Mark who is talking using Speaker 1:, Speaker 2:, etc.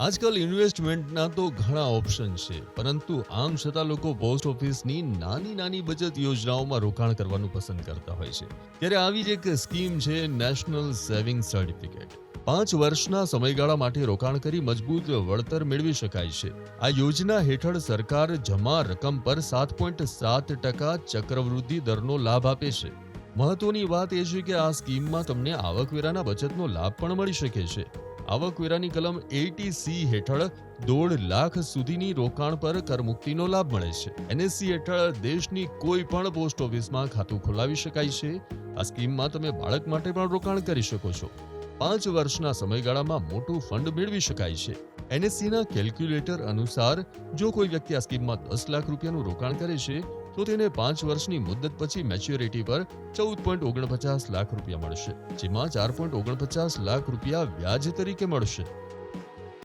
Speaker 1: આજકાલ ઇન્વેસ્ટમેન્ટના તો ઘણા ઓપ્શન છે, પરંતુ આમ છતાં લોકો પોસ્ટ ઓફિસની નાની નાની બચત યોજનાઓમાં રોકાણ કરવાનું પસંદ કરતા હોય છે. ત્યારે આવી જ એક સ્કીમ છે નેશનલ સેવિંગ સર્ટિફિકેટ પાંચ વર્ષના સમયગાળા માટે રોકાણ કરી મજબૂત વળતર મેળવી શકાય છે. આ યોજના હેઠળ સરકાર જમા રકમ પર સાત પોઈન્ટ સાત ટકા ચક્રવૃદ્ધિ દરનો લાભ આપે છે. મહત્વની વાત એ છે કે આ સ્કીમમાં તમને આવકવેરાના બચતનો લાભ પણ મળી શકે છે. આવકવેરાની કલમ એટી સી હેઠળ દોઢ લાખ સુધીની રોકાણ પર કરમુક્તિનો લાભ મળે છે. એનએસસી હેઠળ દેશની કોઈ પણ પોસ્ટ ઓફિસમાં ખાતું ખોલાવી શકાય છે. આ સ્કીમમાં તમે બાળક માટે પણ રોકાણ કરી શકો છો. પાંચ વર્ષના સમયગાળામાં મોટું ફંડ મેળવી શકાય છે. એનએસસીના કેલ્ક્યુલેટર અનુસાર જો કોઈ વ્યક્તિ આ સ્કીમમાં દસ લાખ રૂપિયાનું રોકાણ કરે છે, તો તેને પાંચ વર્ષની મુદત પછી મેચ્યોરિટી પર ચૌદ પોઈન્ટ ઓગણપચાસ લાખ રૂપિયા મળશે, જેમાં ચાર પોઈન્ટ ઓગણપચાસ લાખ રૂપિયા વ્યાજ તરીકે મળશે.